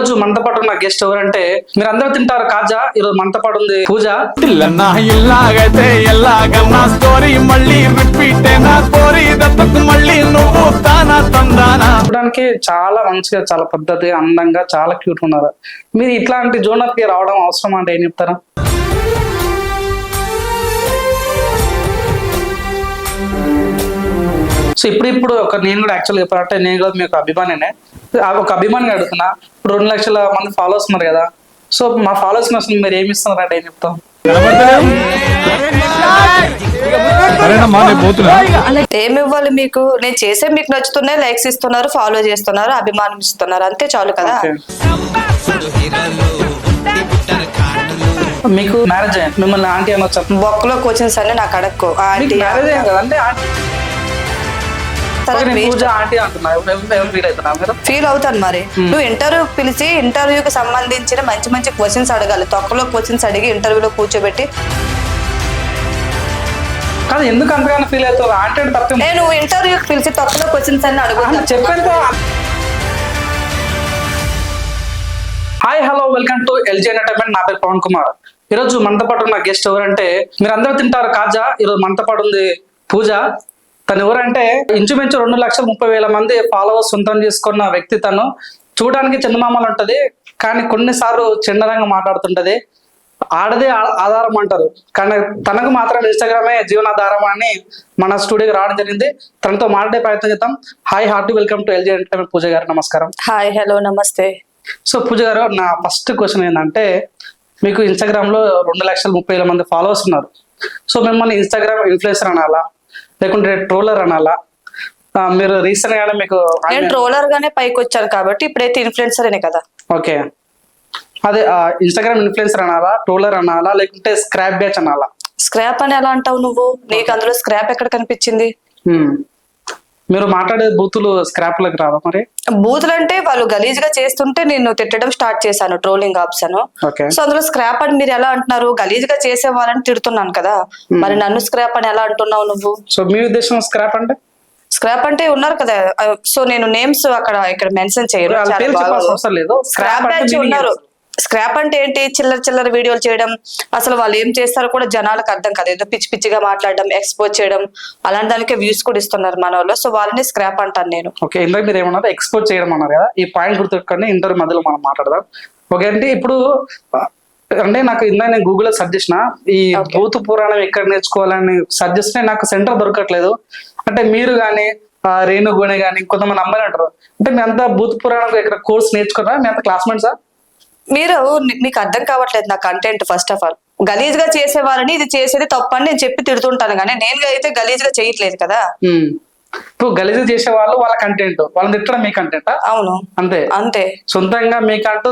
ఈరోజు మనతో పాటు ఉన్న గెస్ట్ ఎవరంటే మీరు అందరూ తింటారు కాజా ఈరోజు మనతో పాటు ఉంది పూజ. చూడడానికి చాలా మంచిగా చాలా పద్ధతిగా అందంగా చాలా క్యూట్ ఉన్నారు. మీరు ఇట్లాంటి జోనర్కి రావడం అవసరం అంటే ఏం చెప్తారా? సో ఇప్పుడు ఇప్పుడు ఒక నేను కూడా యాక్చువల్గా చెప్పాలంటే నేను కూడా మీకు అభిమానినే. ఒక అభిమానిని అడుగుతున్నా. ఇప్పుడు రెండు లక్షల మంది ఫాలోవర్స్ ఉన్నారు కదా. సో మా ఫాలోవర్స్ కోసం మీరు ఏమి ఇస్తున్నారు అంటే ఏం చెప్తాం సరేనమ్మా నేను పోతున్నా. ఏమి ఇవ్వాలి మీకు? నేను చేసే మీకు నచ్చుతున్నాయి లైక్స్ ఇస్తున్నారు ఫాలో చేస్తున్నారు అభిమానం ఇస్తున్నారు. అంతే చాలు కదా. మీకు మ్యారేజ్ అయ్యింది మిమ్మల్ని ఆంటీ అనొచ్చా బొక్కలో కోచింగ్స్ అన్ని నాకు అడక్కు. ఆంటీ మ్యారేజ్ అయ్యింది కదండి ఆంటీ ఫీల్ అవుతాను మరి. నువ్వు ఇంటర్వ్యూ పిలిచి ఇంటర్వ్యూకి సంబంధించిన మంచి మంచి క్వశ్చన్స్ అడగాలి. తొక్కలో క్వశ్చన్స్ అడిగి ఇంటర్వ్యూలో కూర్చోబెట్టి. కాదు ఎందుకు అంతగానో ఫీల్ అవుతావు? ఆంటీ అంటే తప్పే నేను ఇంటర్వ్యూకి పిలిచి తొక్కలో క్వశ్చన్స్ అన్ని అడుగు. చెప్పేంత hi hello welcome to LG entertainment నా పేరు పవన్ కుమార్. ఈరోజు మనతో పాటు ఉన్న గెస్ట్ ఎవరంటే మీరు అందరూ తింటారు కాజా. ఈరోజు మనతో పాటు ఉంది పూజ. తను ఎవరంటే ఇంచుమించు రెండు లక్షల ముప్పై వేల మంది ఫాలోవర్స్ సొంతం చేసుకున్న వ్యక్తి తను. చూడడానికి చందమామలు ఉంటది కానీ కొన్నిసార్లు చిన్నరంగా మాట్లాడుతుంటది. ఆడదే ఆధారం అంటారు. కానీ తనకు మాత్రం ఇన్స్టాగ్రామే జీవనాధారం అని మన స్టూడియోకి రావడం జరిగింది. తనతో మాట్లాడే ప్రయత్నం చేద్దాం. Hi hearty welcome to LG entertainment Pooja గారు నమస్కారం. హాయ్ హలో నమస్తే. సో పూజ గారు నా ఫస్ట్ క్వశ్చన్ ఏంటంటే మీకు ఇన్స్టాగ్రామ్లో రెండు లక్షల ముప్పై వేల మంది ఫాలోవర్స్ ఉన్నారు. సో మిమ్మల్ని ఇన్స్టాగ్రామ్ ఇన్ఫ్లుయెన్సర్ అనాలా? లేకుంటే ట్రోలర్ అనాలా? మీరు రీసెంట్ గానే మీకు నేను ట్రోలర్ గానే పైకి వచ్చాను కాబట్టి ఇప్పుడైతే ఇన్ఫ్లుయెన్సర్ అనే కదా. ఓకే. అదే ఇన్స్టాగ్రామ్ ఇన్ఫ్లుయెన్సర్ అనాలా ట్రోలర్ అనాలా లేకుంటే స్క్రాప్ బ్యాచ్ అనాలా? స్క్రాప్ అని ఎలా అంటావు నువ్వు? నీకు అందులో స్క్రాప్ ఎక్కడ కనిపించింది. మీరు మాట్లాడే బూతులు స్క్రాప్లకు రావా మరి? బూతులు అంటే వాళ్ళు గలీజ్గా చేస్తుంటే నేను తిట్టడం స్టార్ట్ చేశాను ట్రోలింగ్ ఆప్షన్ సో అందులో స్క్రాప్ అని మీరు ఎలా అంటున్నారు? గలీజ్గా చేసే వాళ్ళని తిడుతున్నాను కదా. మరి నన్ను స్క్రాప్ అని ఎలా అంటున్నావు నువ్వు? సో మీ ఉద్దేశం స్క్రాప్ అంటే? స్క్రాప్ అంటే ఉన్నారు కదా సో నేను నేమ్స్ అక్కడ ఇక్కడ మెన్షన్ చేయరు స్క్రాప్ ఉన్నారు? స్క్రాప్ అంటే ఏంటి? చిల్లర చిల్లర వీడియోలు చేయడం అసలు వాళ్ళు ఏం చేస్తారో కూడా జనాలకు అర్థం కాదు. ఏదో పిచ్చి పిచ్చిగా మాట్లాడడం ఎక్స్పోజ్ చేయడం అలాంటి దానికే వ్యూస్ కూడా ఇస్తున్నారు మన వాళ్ళు. సో వాళ్ళని స్క్రాప్ అంటాను నేను. ఓకే ఇందాక మీరు ఏమన్నారు? ఎక్స్పోజ్ చేయడం అన్నారు కదా? ఈ పాయింట్ గుర్తుపెట్టుకొని ఇంటర్ మధ్యలో మనం మాట్లాడదాం. ఓకే అంటే ఇప్పుడు అంటే నాకు ఇందాక నేను గూగుల్లో సెర్చ్ చేసిన ఈ. భూత పురాణం ఎక్కడ నేర్చుకోవాలని సెర్చ్ చేస్తే నాకు సెంటర్ దొరకట్లేదు. అంటే మీరు కానీ రేణు గోనె కానీ కొంతమంది అమ్మాయిలు అంటారు అంటే మీ అంతా భూత పురాణం ఇక్కడ కోర్స్ నేర్చుకున్నారా? మీ అంత క్లాస్మేట్సా మీరు మీకు అర్థం కావట్లేదు నా కంటెంట్ ఫస్ట్ ఆఫ్ ఆల్ గలీజ్గా చేసేవారని ఇది చేసేది తప్పని నేను చెప్పి తిడుతుంటాను. కానీ నేను అయితే గలీజ్గా చేయట్లేదు కదా. ఇప్పుడు గలీజ్ చేసే వాళ్ళు వాళ్ళ కంటెంట్ వాళ్ళని తిట్టడం మీ కంటెంటా అవును. అంతే. అంతే. సొంతంగా మీకంటూ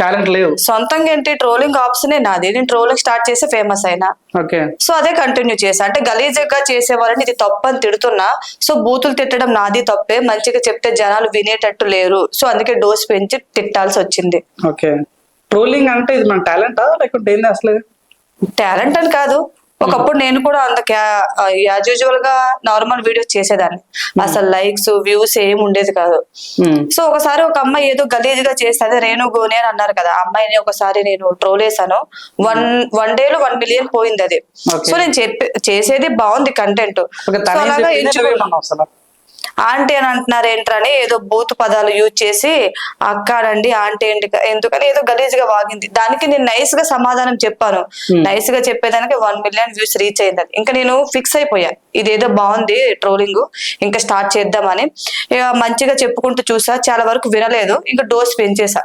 టాలెంట్ లేదు. సొంతంగా ఏంటి? ట్రోలింగ్ ఆప్షనే నాది. నేను ట్రోలింగ్ స్టార్ట్ చేసి ఫేమస్ అయినా. ఓకే. సో అదే కంటిన్యూ చేసా అంటే గలీజ్గా చేసే వాళ్ళని ఇది తప్పని తిడుతున్నా. సో బూతులు తిట్టడం నాది తప్పే. మంచిగా చెప్తే జనాలు వినేటట్టు లేరు. సో అందుకే డోస్ పెంచి తిట్టాల్సి వచ్చింది. ఓకే. ట్రోలింగ్ అంటే ఇది మన టాలెంటా లేకుంటే ఏంది అసలు? టాలెంట్ అని కాదు. ఒకప్పుడు నేను కూడా అంత యాజ్ యూజువల్గా నార్మల్ వీడియోస్ చేసేదాన్ని. అసలు లైక్స్ వ్యూస్ ఏం ఉండేది కాదు. Hmm. సో ఒకసారి ఒక అమ్మాయి ఏదో గలీజ్గా చేస్తే రేణు గోని అని అన్నారు కదా అమ్మాయిని ఒకసారి నేను ట్రోల్ వేసాను వన్ వన్ డే లో వన్ మిలియన్ పోయింది అది. సో నేను చెప్పి చేసేది బాగుంది కంటెంట్ ఆంటీ అని అంటున్నారు ఏంట్రని ఏదో బూత్ పదాలు యూజ్ చేసి అక్కానండి ఆంటీ ఏంటి ఎందుకని ఏదో గలీజ్గా వాగింది. దానికి నేను నైస్గా సమాధానం చెప్పాను. నైస్గా చెప్పేదానికి వన్ మిలియన్ వ్యూస్ రీచ్ అయింది అది. ఇంకా నేను ఫిక్స్ అయిపోయా. ఇదేదో బాగుంది ట్రోలింగ్ ఇంకా స్టార్ట్ చేద్దామని. ఇక మంచిగా చెప్పుకుంటూ చూసా. చాలా వరకు వినలేదు. ఇంకా డోస్ పెంచేసా.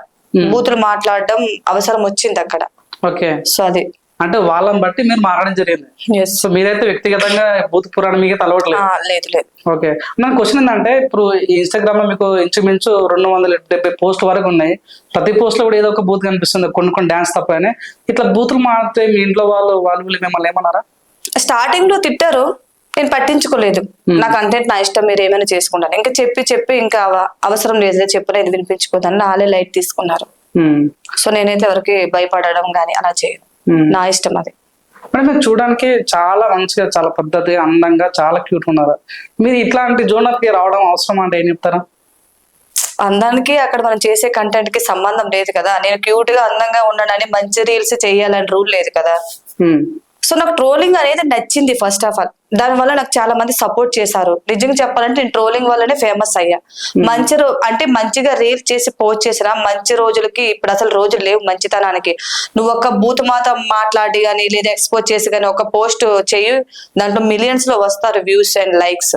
బూతులు మాట్లాడడం అవసరం వచ్చింది అక్కడ. ఓకే. సో అది. అంటే వాళ్ళని బట్టి మీరు మారడం జరిగింది. ఎస్ సో మీరైతే వ్యక్తిగతంగా భూత పురాణం మీకు తలవట్లేదు? లేదు లేదు. ఓకే. నా క్వశ్చన్ ఏంటంటే ఇప్పుడు ఇన్స్టాగ్రామ్లో మీకు ఇంచుమించు రెండు వందల డెబ్బై పోస్ట్ వరకు ఉన్నాయి. ప్రతి పోస్ట్లో కూడా ఏదో ఒక బూత్ కనిపిస్తుంది. కొన్ని కొన్ని డాన్స్ తప్ప ఇట్లా బూతులు మారితే మీ ఇంట్లో వాళ్ళు వాళ్ళు మిమ్మల్ని ఏమన్నారా? స్టార్టింగ్లో తిట్టారు. నేను పట్టించుకోలేదు. నా కంటెంట్ నా ఇష్టం మీరు ఏమైనా చేసుకుంటాను ఇంకా చెప్పి చెప్పి ఇంకా అవ- అవసరం లేదు. చెప్పు నేను వినిపించుకోదని నాలే లైట్ తీసుకున్నారు. Hmm. సో నేనైతే ఎవరికి భయపడడం కానీ అలా చేయను. Hmm. నా ఇష్టం అది. చూడడానికి చాలా మంచిగా చాలా పద్ధతిగా అందంగా చాలా క్యూట్ ఉన్నారు. మీరు ఇట్లాంటి జోనర్కి రావడం అవసరం అంటే ఏం చెప్తారా? అందానికి అక్కడ మనం చేసే కంటెంట్కి సంబంధం లేదు కదా. నేను క్యూట్గా అందంగా ఉండనని మంచి రీల్స్ చేయాలని రూల్ లేదు కదా. సో నాకు ట్రోలింగ్ అనేది నచ్చింది ఫస్ట్ ఆఫ్ ఆల్ దాని వల్ల నాకు చాలా మంది సపోర్ట్ చేశారు. నిజంగా చెప్పాలంటే నేను ట్రోలింగ్ వల్లనే ఫేమస్ అయ్యా. మంచి రో అంటే మంచిగా రీల్ చేసి పోస్ట్ చేసిన మంచి రోజులకి ఇప్పుడు అసలు రోజులు లేవు మంచితనానికి. నువ్వు ఒక బూత్ మాత మాట్లాడి కానీ లేదా ఎక్స్పోజ్ చేసి కానీ ఒక పోస్ట్ చెయ్యి దాంట్లో మిలియన్స్లో వస్తారు వ్యూస్ అండ్ లైక్స్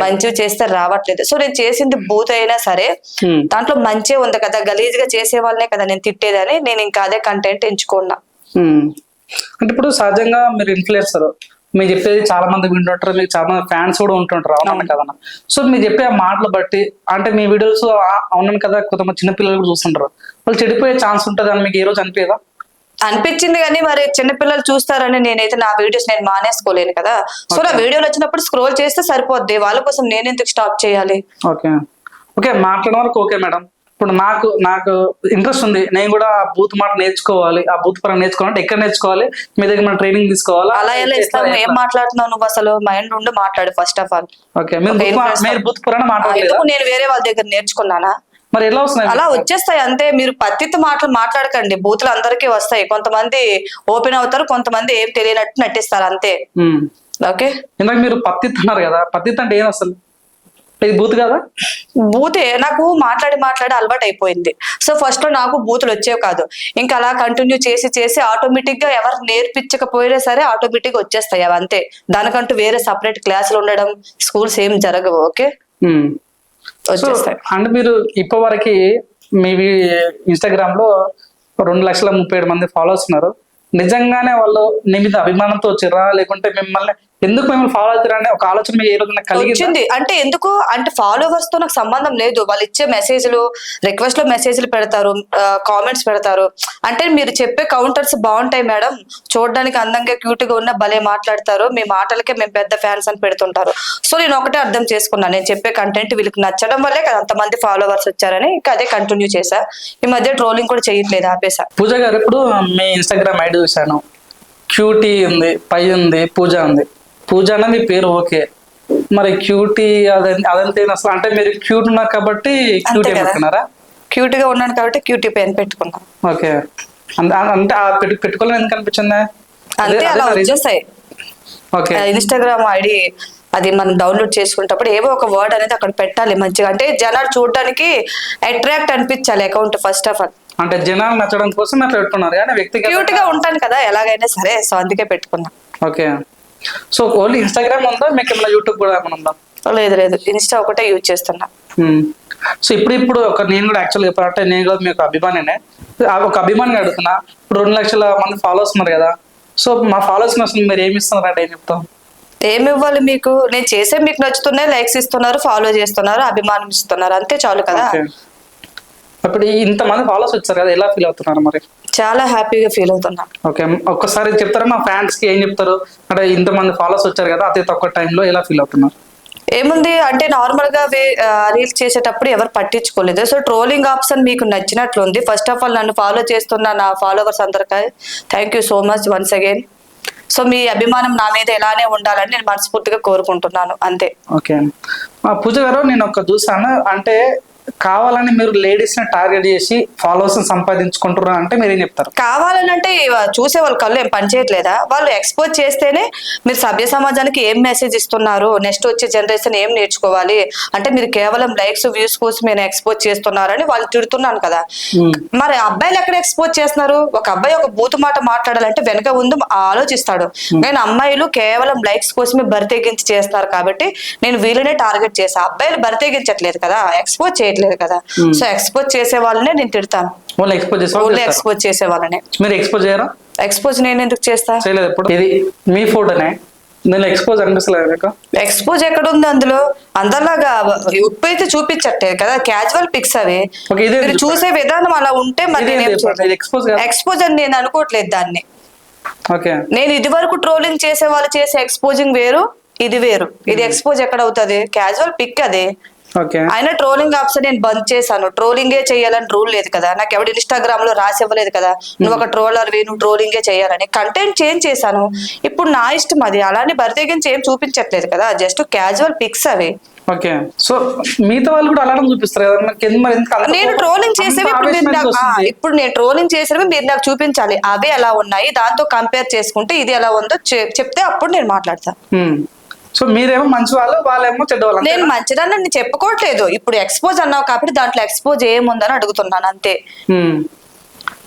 మంచివి చేస్తే రావట్లేదు. సో నేను చేసింది బూత్ అయినా సరే Hmm. దాంట్లో మంచి ఉంది కదా. గలీజ్గా చేసే వాళ్ళనే కదా నేను తిట్టేదని నేను ఇంకా అదే కంటెంట్ ఎంచుకున్నా. ఉమ్. అంటే ఇప్పుడు సహజంగా మీరు ఇన్ఫ్లుయెన్సర్ మీరు చెప్పేది చాలా మంది వింటుంటారు మీకు చాలా మంది ఫ్యాన్స్ కూడా ఉంటుంటారు అవునన్నా కదా సో మీరు చెప్పే ఆ మాటలు బట్టి అంటే మీ వీడియోస్ అవునను కదా కొంతమంది చిన్నపిల్లలు కూడా చూస్తుంటారు. వాళ్ళు చెడిపోయే ఛాన్స్ ఉంటుంది అని మీకు ఏ రోజు అనిపించదా? అనిపించింది కానీ మరి చిన్నపిల్లలు చూస్తారని నేనైతే నా వీడియోస్ నేను మానేసుకోలేను కదా. సో నా వీడియోలు వచ్చినప్పుడు స్క్రోల్ చేస్తే సరిపోద్ది. వాళ్ళ కోసం నేను ఎందుకు స్టాప్ చేయాలి? ఓకే. ఓకే మాట్లాడడం వరకు ఓకే మేడం. ఇప్పుడు నాకు నాకు ఇంట్రెస్ట్ ఉంది. నేను కూడా ఆ బూత్ మాట నేర్చుకోవాలి. ఆ బూత్ పరంగా నేర్చుకోవాలంటే ఎక్కడ నేర్చుకోవాలి? మీ దగ్గర మన ట్రైనింగ్ తీసుకోవాలా? అలా ఎలా ఇస్తాము ఏం మాట్లాడుతున్నావు నువ్వు అసలు? మైండ్ ఉండి మాట్లాడు ఫస్ట్ ఆఫ్ ఆల్ ఓకే. మీరు బూత్ పరంగా మాట్లాడలేదా? నేను వేరే వాళ్ళ దగ్గర నేర్చుకున్నానా? మరి ఎలా వస్తున్నాయి? అలా వచ్చేస్తాయి అంతే. మీరు పత్తితో మాటలు మాట్లాడకండి. బూతులు అందరికీ వస్తాయి. కొంతమంది ఓపెన్ అవుతారు కొంతమంది ఏం తెలియనట్టు నటిస్తారు అంతే. ఓకే? ఇందాక మీరు పత్తి అన్నారు కదా. పత్తి అంటే ఏం అసలు? ఇది బూత్ కదా? బూతే నాకు మాట్లాడి మాట్లాడి అలవాటు అయిపోయింది. సో ఫస్ట్లో నాకు బూతులు వచ్చేవి కాదు. ఇంకా అలా కంటిన్యూ చేసి చేసి ఆటోమేటిక్గా ఎవరు నేర్పించకపోయినా సరే ఆటోమేటిక్గా వచ్చేస్తాయి అవి అంతే. దానికంటూ వేరే సపరేట్ క్లాసులు ఉండడం స్కూల్స్ ఏం జరగవు ఓకే? వచ్చేస్తాయి. అంటే మీరు ఇప్పటి వరకు మీ ఇన్స్టాగ్రామ్లో రెండు లక్షల ముప్పై ఏడు మంది ఫాలోవర్స్ ఉన్నారు. నిజంగానే వాళ్ళు నీ మీద అభిమానంతో వచ్చిర్రా లేకుంటే మిమ్మల్ని ఎందుకు మిమ్మల్ని ఫాలో అవుతారని ఒక ఆలోచన ఏ రోజు కలిగింది? అంటే ఎందుకు? అంటే ఫాలోవర్స్తో నాకు సంబంధం లేదు. వాళ్ళు ఇచ్చే మెసేజ్లు రిక్వెస్ట్లో మెసేజ్లు పెడతారు కామెంట్స్ పెడతారు. అంటే మీరు చెప్పే కౌంటర్స్ బాగుంటాయి మేడం. చూడడానికి అందంగా క్యూట్గా ఉన్న భలే మాట్లాడతారు. మీ మాటలకే మేము పెద్ద ఫ్యాన్స్ అని పెడుతుంటారు. సో నేను ఒకటే అర్థం చేసుకున్నాను నేను చెప్పే కంటెంట్ వీళ్ళకి నచ్చడం వల్లే కదా అంతమంది ఫాలోవర్స్ వచ్చారని. ఇంకా అదే కంటిన్యూ చేశా. ఈ మధ్య ట్రోలింగ్ కూడా చేయట్లేదు ఆపేసా పూజ గారు ఇప్పుడు మీ ఇన్స్టాగ్రామ్ ఐడి చూశాను. క్యూటీ ఉంది పై ఉంది పూజ ఉంది. పూజ అన్న మీ పేరు ఓకే. మరి క్యూటీ అదే అదంతే అసలు అంటే మీరు క్యూట్ ఉన్నారు కాబట్టి క్యూటీ. పెట్టుకున్నారా? క్యూట్గా ఉన్నాను కాబట్టి క్యూటీ పెన్ పెట్టుకున్నాను. ఓకే. అంటే పెట్టుకోవాలని ఎందుకు అనిపించింది? అంతే అలా వచ్చేస్తాయి ఓకే. ఇన్స్టాగ్రామ్ ఐడి అది మనం డౌన్లోడ్ చేసుకునేటప్పుడు ఏవో ఒక వర్డ్ అనేది అక్కడ పెట్టాలి మంచిగా. అంటే జనాలు చూడడానికి అట్రాక్ట్ అనిపించాలి అకౌంట్ ఫస్ట్ ఆఫ్ ఆల్. అంటే జనాలు నచ్చడం కోసం అట్లా పెట్టుకున్నారు కానీ వ్యక్తిగత క్యూట్గా ఉంటాను కదా ఎలాగైనా సరే. సో అందుకే పెట్టుకున్నా. ఓకే. సో ఓన్లీ ఇన్స్టాగ్రామ్ ఉందా? మీకు ఏమైనా యూట్యూబ్ కూడా ఏమైనా ఉందా? లేదు లేదు. ఇన్స్టా ఒకటే యూజ్ చేస్తున్నా. సో ఇప్పుడు ఇప్పుడు ఒక నేను కూడా యాక్చువల్ చెప్పాలంటే నేను కూడా మీకు అభిమానినే. ఒక అభిమాని అడుగుతున్నా. ఇప్పుడు రెండు లక్షల మంది ఫాలోవర్స్ ఉన్నారు కదా. సో మా ఫాలోవర్స్ అసలు మీరు ఏమి ఇస్తున్నారు అంటే ఏం చెప్తాం? ఏమి ఇవ్వాలి మీకు? నేను చేసే మీకు నచ్చుతున్నాయి లైక్స్ ఇస్తున్నారు ఫాలో చేస్తున్నారు అభిమానం ఇస్తున్నారు అంతే చాలు కదా. ఇప్పుడు ఇంతమంది ఫాలోవర్స్ వచ్చారు కదా ఎలా ఫీల్ అవుతున్నారు మరి? చాలా హ్యాపీగా ఫీల్ అవుతున్నా. ఓకే ఒక్కసారి చెప్తారా మా ఫ్యాన్స్కి ఏం చెప్తారు? అంటే ఇంతమంది ఫాలోవర్స్ వచ్చారు కదా అతి తక్కువ టైంలో ఎలా ఫీల్ అవుతున్నారు? ఏముంది అంటే నార్మల్గా రీల్స్ చేసేటప్పుడు ఎవరు పట్టించుకోలేదు. సో ట్రోలింగ్ ఆప్షన్ మీకు నచ్చినట్లుంది ఫస్ట్ ఆఫ్ ఆల్ నన్ను ఫాలో చేస్తున్న నా ఫాలోవర్స్ అందరికీ thank you so much once again so మీ అభిమానం నా మీద ఎలానే ఉండాలని నేను మనస్ఫూర్తిగా కోరుకుంటున్నాను. అంతే. ఓకే. మా పూజ గారు నేను ఒక చూసాను అంటే కావాలని మీరు లేడీస్ని టార్గెట్ చేసి ఫాలోవర్స్ సంపాదించుకుంటున్నారు అంటే మీరు ఏం చెప్తారు? కావాలని అంటే చూసే వాళ్ళ కళ్ళు ఏం పనిచేయట్లేదా వాళ్ళు ఎక్స్పోజ్ చేస్తేనే మీరు సభ్య సమాజానికి ఏం మెసేజ్ ఇస్తున్నారు? నెక్స్ట్ వచ్చే జనరేషన్ ఏం నేర్చుకోవాలి? అంటే మీరు కేవలం లైక్స్ వ్యూస్ కోసం నేను ఎక్స్పోజ్ చేస్తున్నారని వాళ్ళు తిడుతున్నాను కదా. మరి అబ్బాయిలు ఎక్కడ ఎక్స్పోజ్ చేస్తున్నారు? ఒక అబ్బాయి ఒక బూతు మాట మాట్లాడాలంటే వెనక ముందు ఆలోచిస్తాడు. నేను అమ్మాయిలు కేవలం లైక్స్ కోసమే బరితెగించి చేస్తున్నారు కాబట్టి నేను వీళ్ళనే టార్గెట్ చేసా అబ్బాయిలు బరితెగించట్లేదు కదా. ఎక్స్పోజ్ చేయట్లేదు. కదా. సో ఎక్స్పోజ్ చేసే వాళ్ళనే నేను తిడతాను. ఓన్లీ ఎక్స్పోజ్ చేసే వాళ్ళు ఓన్లీ చేస్తారు. ఎక్స్పోజ్ చేసే వాళ్ళనే. మీరు ఎక్స్పోజ్ చేయరా? ఎక్స్పోజ్ నేను ఎందుకు చేస్తా? చేయలేదు ఎప్పుడు. ఇది మీ ఫోటోనే. నేను ఎక్స్పోజ్ అనిపిస్తలేదు ఎక్స్పోజ్ ఎక్కడ ఉంది అందులో? అందరిలాగా ఉప్పు అయితే చూపించట్లేదు కదా క్యాజువల్ పిక్స్ అవి. మీరు? చూసే విధానం అలా ఉంటే మరి. ఎక్స్పోజ్ అని నేను అనుకోవట్లేదు దాన్ని. ఓకే. నేను ఇది వరకు ట్రోలింగ్ చేసే వాళ్ళు చేసే ఎక్స్పోజింగ్ వేరు ఇది వేరు. ఇది ఎక్స్పోజ్ ఎక్కడ అవుతుంది? క్యాజువల్ పిక్ అది. ఓకే. అయినా ట్రోలింగ్ ఆప్షన్ నేను బంద్ చేశాను. ట్రోలింగే చేయాలని రూల్ లేదు కదా. నాకు ఎవడు ఇన్స్టాగ్రామ్లో రాసి ఇవ్వలేదు కదా. నువ్వు ఒక ట్రోలర్ నువ్వు ట్రోలింగే చేయాలని. కంటెంట్ చేంజ్ చేశాను. ఇప్పుడు నా ఇష్టం అది. అలానే బరితెగించి ఏం చూపించట్లేదు కదా. జస్ట్ క్యాజువల్ పిక్స్ అవి. ఓకే. సో మిగతా వాళ్ళు కూడా అలానే చూపిస్తారు నేను? ట్రోలింగ్ చేసేవి ఇప్పుడు మీరు నాకు నేను ట్రోలింగ్ చేసేవి మీరు నాకు చూపించాలి. అవే ఎలా ఉన్నాయి? దాంతో కంపేర్ చేసుకుంటే ఇది ఎలా ఉందో చెప్తే అప్పుడు నేను మాట్లాడతా. ఉమ్. సో మీరేమో మంచి వాళ్ళు వాళ్ళేమో చెడ్డ వాళ్ళు నేను మంచిదాన్ని నేను చెప్పుకోవట్లేదు. ఇప్పుడు ఎక్స్పోజ్ అన్నావు కాబట్టి దాంట్లో ఎక్స్పోజ్ ఏముందని అడుగుతున్నాను అంతే.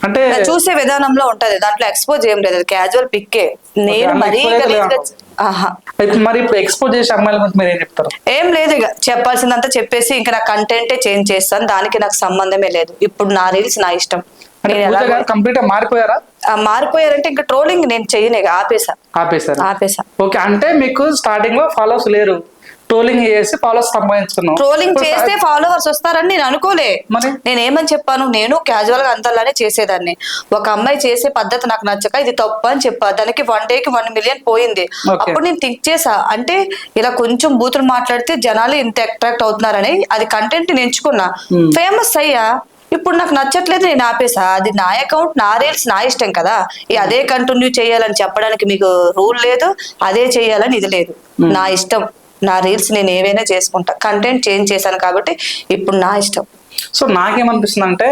అంటే చూసే విధానంలో ఉంటది. దాంట్లో ఎక్స్పోజ్ ఏం లేదు. క్యాజువల్ పిక్కే నేను మరీ ఇప్పుడు ఎక్స్పోజ్ చేసే అమ్మాయిల గురించి మీరు ఏం చెప్తారు? ఏం లేదు ఇక. చెప్పాల్సిందంతా చెప్పేసి ఇంకా నా కంటెంటే చేంజ్ చేస్తాను. దానికి నాకు సంబంధమే లేదు. ఇప్పుడు నా రీల్స్ నా ఇష్టం. కంప్లీట్ మారిపోయారా? మారిపోయారంటే ఇంకా ట్రోలింగ్ నేను చెయ్యను ఇక ఆపేసా ఆపేశారు? ఆపేసా ఓకే అంటే మీకు స్టార్టింగ్లో ఫాలోవర్స్ లేరు. ట్రోలింగ్ చేసి ఫాలోవర్స్ సంపాదించుకున్నాం ట్రోలింగ్ చేస్తే ఫాలోవర్స్ వస్తారని నేను అనుకోలే? నేను ఏమని చెప్పాను? నేను క్యాజువల్గా అంతలానే చేసేదాన్ని. ఒక అమ్మాయి చేసే పద్ధతి నాకు నచ్చక ఇది తప్పు అని చెప్పా. దానికి వన్ డే కి వన్ మిలియన్ పోయింది. అప్పుడు నేను థింక్ చేసా అంటే ఇలా కొంచెం బూతులు మాట్లాడితే జనాలు ఇంత అట్రాక్ట్ అవుతున్నారని అది కంటెంట్ ఎంచుకున్నా. ఫేమస్ అయ్యా. ఇప్పుడు నాకు నచ్చట్లేదు నేను ఆపేసా. అది నా అకౌంట్ నా రీల్స్ నా ఇష్టం కదా. ఈ అదే కంటిన్యూ చేయాలని చెప్పడానికి మీకు రూల్ లేదు అదే చేయాలని ఇది లేదు. నా ఇష్టం. నా రీల్స్ నేను ఏవైనా చేసుకుంటా. కంటెంట్ చేంజ్ చేశాను కాబట్టి ఇప్పుడు నా ఇష్టం. సో నాకేమనిపిస్తుంది అంటే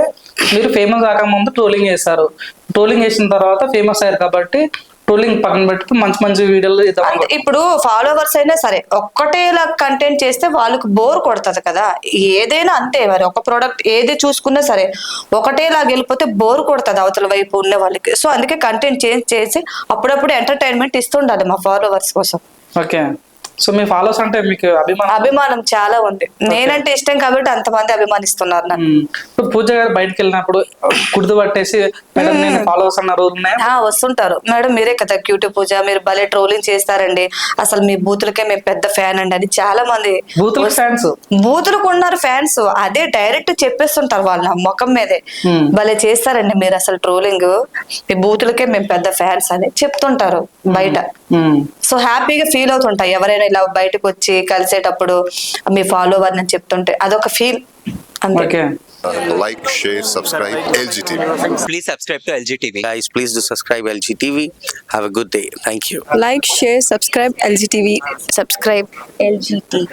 మీరు ఫేమస్ కాకముందు ట్రోలింగ్ చేశారు. ట్రోలింగ్ చేసిన తర్వాత ఫేమస్ అయ్యారు కాబట్టి ట్రోలింగ్ పక్కన పెట్టి మంచి మంచి వీడియోలు అంతే ఇప్పుడు ఫాలోవర్స్ అయినా సరే ఒక్కటేలా కంటెంట్ చేస్తే వాళ్ళకి బోర్ కొడుతుంది కదా. ఏదైనా అంతే మరి ఒక ప్రోడక్ట్ ఏది చూసుకున్నా సరే ఒకటేలా వెళ్ళిపోతే బోర్ కొడుతుంది అవతల వైపు ఉన్న వాళ్ళకి. సో అందుకే కంటెంట్ చేంజ్ చేసి అప్పుడప్పుడు ఎంటర్టైన్మెంట్ ఇస్తుండాలి మా ఫాలోవర్స్ కోసం. ఓకే. సో మీ ఫాలోవర్స్ అంటే మీకు అభిమానం? అభిమానం చాలా ఉంది. నేనంటే ఇష్టం కాబట్టి అంతమంది అభిమానిస్తున్నారు నన్ను. ఇప్పుడు పూజ గారు బయటకు వెళ్ళినప్పుడు కుర్దు పట్టేసి మేడం నేను ఫాలోవర్స్ అన్న రోజులు ఉన్నాయా? ఆ, వస్తుంటారు. మేడం మీరే కదా క్యూటీ పూజ మీరు భలే ట్రోలింగ్ చేస్తారండి. అసలు మీ బూతులకే మేము పెద్ద ఫ్యాన్ అండి అని చాలా మంది బూతుల ఫ్యాన్స్? బూతులకు ఉన్నారు ఫ్యాన్స్. అదే డైరెక్ట్ చెప్పేస్తుంటారు వాళ్ళ నా ముఖం మీదే. భలే చేస్తారండి మీరు అసలు ట్రోలింగ్. మీ బూతులకే మేము పెద్ద ఫ్యాన్స్ అని చెప్తుంటారు బయట. సో హ్యాపీగా ఫీల్ అవుతుంటాయి ఎవరైనా ఇలా బయటకు వచ్చి కలిసేటప్పుడు మీ ఫాలోవర్ అని చెప్తుంటే అదొక ఫీల్ అంతే. Like share subscribe LG TV please subscribe to LG TV guys please do subscribe LG TV have a good day thank you like share subscribe LG TV subscribe LG TV